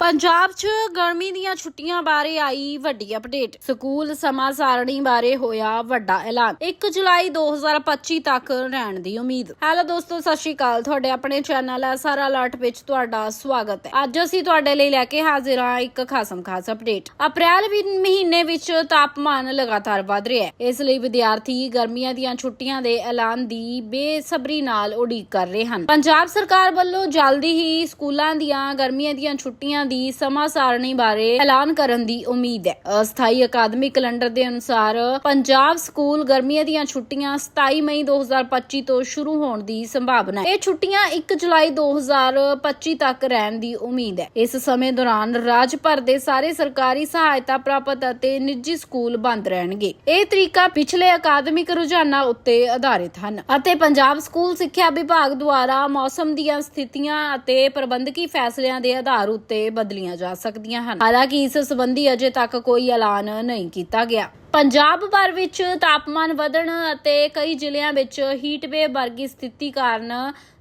ਪੰਜਾਬ 'ਚ ਗਰਮੀ ਦੀਆਂ ਛੁੱਟੀਆਂ ਬਾਰੇ ਆਈ ਵੱਡੀ ਅਪਡੇਟ। ਸਕੂਲ ਸਮਾਂ ਸਾਰਣੀ ਬਾਰੇ ਹੋਇਆ ਵੱਡਾ ਐਲਾਨ। 1 ਜੁਲਾਈ 2025 ਤੱਕ ਰਹਿਣ ਦੀ ਉਮੀਦ। ਹੈਲੋ ਦੋਸਤੋ, ਸਤਿ ਸ਼੍ਰੀ ਅਕਾਲ। ਤੁਹਾਡੇ ਆਪਣੇ ਚੈਨਲ ਐਸਆਰ ਅਲਰਟ ਵਿੱਚ ਤੁਹਾਡਾ ਸਵਾਗਤ ਹੈ। ਅੱਜ ਅਸੀਂ ਤੁਹਾਡੇ ਲਈ ਲੈ ਕੇ ਹਾਜ਼ਰ ਹਾਂ ਇੱਕ ਖਾਸਮ ਖਾਸ ਅਪਡੇਟ। ਅਪ੍ਰੈਲ ਮਹੀਨੇ ਵਿੱਚ ਤਾਪਮਾਨ ਲਗਾਤਾਰ ਵਧ ਰਿਹਾ ਹੈ। ਇਸ ਲਈ ਵਿਦਿਆਰਥੀ ਗਰਮੀਆਂ ਦੀਆਂ ਛੁੱਟੀਆਂ ਦੇ ਐਲਾਨ ਦੀ ਬੇਸਬਰੀ ਨਾਲ ਉਡੀਕ ਕਰ ਰਹੇ ਹਨ। ਪੰਜਾਬ ਸਰਕਾਰ ਵੱਲੋਂ ਜਲਦੀ ਹੀ ਸਕੂਲਾਂ ਦੀਆਂ ਗਰਮੀਆਂ ਦੀਆਂ ਛੁੱਟੀਆਂ ਦੀ ਸਮਾਂ ਸਾਰਣੀ ਬਾਰੇ ਐਲਾਨ ਕਰਨ ਦੀ ਉਮੀਦ ਹੈ। ਅਸਥਾਈ ਅਕਾਦਮਿਕ ਕੈਲੰਡਰ ਦੇ ਅਨੁਸਾਰ ਪੰਜਾਬ ਸਕੂਲ ਗਰਮੀਆਂ ਦੀਆਂ ਛੁੱਟੀਆਂ 27 ਮਈ 2025 ਤੋਂ ਸ਼ੁਰੂ ਹੋਣ ਦੀ ਸੰਭਾਵਨਾ ਹੈ। ਇਹ ਛੁੱਟੀਆਂ 1 ਜੁਲਾਈ 2025 ਤੱਕ ਰਹਿਣ ਦੀ ਉਮੀਦ ਹੈ। ਇਸ ਸਮੇਂ ਦੌਰਾਨ ਰਾਜ ਭਰ ਦੇ ਸਾਰੇ ਸਰਕਾਰੀ ਸਹਾਇਤਾ ਪ੍ਰਾਪਤ ਅਤੇ ਨਿੱਜੀ ਸਕੂਲ ਬੰਦ ਰਹਿਣਗੇ। ਇਹ ਤਰੀਕਾ ਪਿਛਲੇ ਅਕਾਦਮਿਕ ਰੁਝਾਨਾਂ ਉੱਤੇ ਆਧਾਰਿਤ ਹਨ ਅਤੇ ਪੰਜਾਬ ਸਕੂਲ ਸਿੱਖਿਆ ਵਿਭਾਗ ਦੁਆਰਾ ਮੌਸਮ ਦੀਆਂ ਸਥਿਤੀਆਂ ਅਤੇ ਪ੍ਰਬੰਧਕੀ ਫੈਸਲਿਆਂ ਦੇ ਆਧਾਰ ਉੱਤੇ ਬਦਲੀਆਂ ਜਾ ਸਕਦੀਆਂ ਹਨ। ਹਾਲਾਂਕਿ ਇਸ ਸੰਬੰਧੀ ਅਜੇ ਤੱਕ ਕੋਈ ਐਲਾਨ ਨਹੀਂ ਕੀਤਾ ਗਿਆ। ਪੰਜਾਬ ਭਰ ਵਿੱਚ ਤਾਪਮਾਨ ਵਧਣ ਅਤੇ ਕਈ ਜ਼ਿਲ੍ਹਿਆਂ ਵਿੱਚ ਹੀਟ ਵੇਵ ਵਰਗੀ ਸਥਿਤੀ ਕਾਰਨ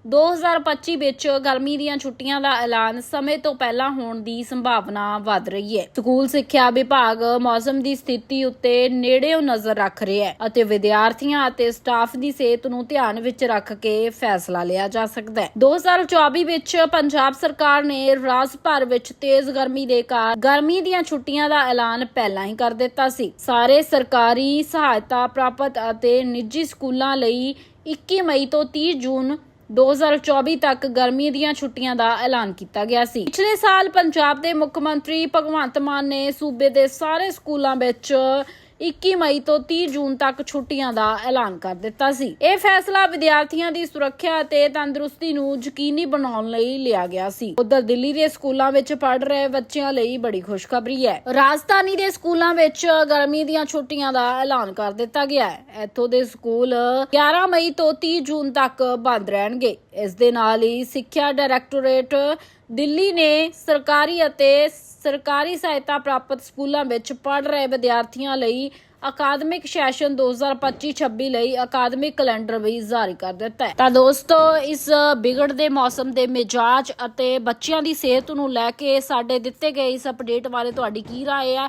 2025 ਵਿੱਚ ਗਰਮੀ ਦੀਆਂ ਛੁੱਟੀਆਂ ਦਾ ਐਲਾਨ ਸਮੇਂ ਤੋਂ ਪਹਿਲਾਂ ਹੋਣ ਦੀ ਸੰਭਾਵਨਾ ਵੱਧ ਰਹੀ ਹੈ। ਸਕੂਲ ਸਿੱਖਿਆ ਵਿਭਾਗ ਮੌਸਮ ਦੀ ਸਥਿਤੀ ਉੱਤੇ ਨੇੜਿਓਂ ਨਜ਼ਰ ਰੱਖ ਰਿਹਾ ਹੈ ਅਤੇ ਵਿਦਿਆਰਥੀਆਂ ਅਤੇ ਸਟਾਫ ਦੀ ਸਿਹਤ ਨੂੰ ਧਿਆਨ ਵਿੱਚ ਰੱਖ ਕੇ ਫੈਸਲਾ ਲਿਆ ਜਾ ਸਕਦਾ ਹੈ। 2024 ਵਿੱਚ ਪੰਜਾਬ ਸਰਕਾਰ ਨੇ ਰਾਜ ਭਰ ਵਿੱਚ ਤੇਜ਼ ਗਰਮੀ ਦੇ ਕਾਰਨ ਗਰਮੀ ਦੀਆਂ ਛੁੱਟੀਆਂ ਦਾ ਐਲਾਨ ਪਹਿਲਾਂ ਹੀ ਕਰ ਦਿੱਤਾ ਸੀ। ਸਾਰੇ ਸਰਕਾਰੀ ਸਹਾਇਤਾ ਪ੍ਰਾਪਤ ਅਤੇ ਨਿੱਜੀ ਸਕੂਲਾਂ ਲਈ 21 ਮਈ ਤੋਂ 30 ਜੂਨ 2024 ਤੱਕ ਗਰਮੀ ਦੀਆਂ ਛੁੱਟੀਆਂ ਦਾ ਐਲਾਨ ਕੀਤਾ ਗਿਆ ਸੀ। ਪਿਛਲੇ ਸਾਲ ਪੰਜਾਬ ਦੇ ਮੁੱਖ ਮੰਤਰੀ ਭਗਵੰਤ ਮਾਨ ਨੇ ਸੂਬੇ ਦੇ ਸਾਰੇ ਸਕੂਲਾਂ ਵਿੱਚ 21 ਮਈ ਤੋਂ 30 ਜੂਨ ਤੱਕ ਛੁੱਟੀਆਂ ਦਾ ਐਲਾਨ ਕਰ ਦਿੱਤਾ ਸੀ। ਇਹ ਫੈਸਲਾ ਵਿਦਿਆਰਥੀਆਂ ਦੀ ਸੁਰੱਖਿਆ ਅਤੇ ਤੰਦਰੁਸਤੀ ਨੂੰ ਯਕੀਨੀ ਬਣਾਉਣ ਲਈ ਲਿਆ ਗਿਆ ਸੀ। ਉਧਰ ਦਿੱਲੀ ਦੇ ਸਕੂਲਾਂ ਵਿੱਚ ਪੜ੍ਹ ਰਹੇ ਬੱਚਿਆਂ ਲਈ ਬੜੀ ਖੁਸ਼ਖਬਰੀ ਹੈ। ਰਾਜਧਾਨੀ ਦੇ ਸਕੂਲਾਂ ਵਿੱਚ ਗਰਮੀ ਦੀਆਂ ਛੁੱਟੀਆਂ ਦਾ ਐਲਾਨ ਕਰ ਦਿੱਤਾ ਗਿਆ ਹੈ। ਇੱਥੋਂ ਦੇ ਸਕੂਲ 11 ਮਈ ਤੋਂ 30 ਜੂਨ ਤੱਕ ਬੰਦ ਰਹਿਣਗੇ। ਇਸ ਦੇ ਨਾਲ ਹੀ ਸਿੱਖਿਆ ਡਾਇਰੈਕਟੋਰੇਟ ਦਿੱਲੀ ਨੇ ਸਰਕਾਰੀ ਅਤੇ ਸਰਕਾਰੀ ਸਹਾਇਤਾ ਪ੍ਰਾਪਤ ਸਕੂਲਾਂ ਵਿੱਚ ਪੜ੍ਹ ਰਹੇ ਵਿਦਿਆਰਥੀਆਂ ਲਈ ਅਕਾਦਮਿਕ ਸੈਸ਼ਨ 2025-26 ਲਈ ਅਕਾਦਮਿਕ ਕੈਲੰਡਰ ਵੀ ਜਾਰੀ ਕਰ ਦਿੱਤਾ ਹੈ ਤਾਂ ਦੋਸਤੋ ਇਸ ਵਿਗੜਦੇ ਮੌਸਮ ਦੇ ਮਿਜਾਜ ਅਤੇ ਬੱਚਿਆਂ ਦੀ ਸਿਹਤ ਨੂੰ ਲੈ ਕੇ ਸਾਡੇ ਦਿੱਤੇ ਗਏ ਇਸ ਅਪਡੇਟ ਬਾਰੇ ਤੁਹਾਡੀ ਕੀ رائے ਹੈ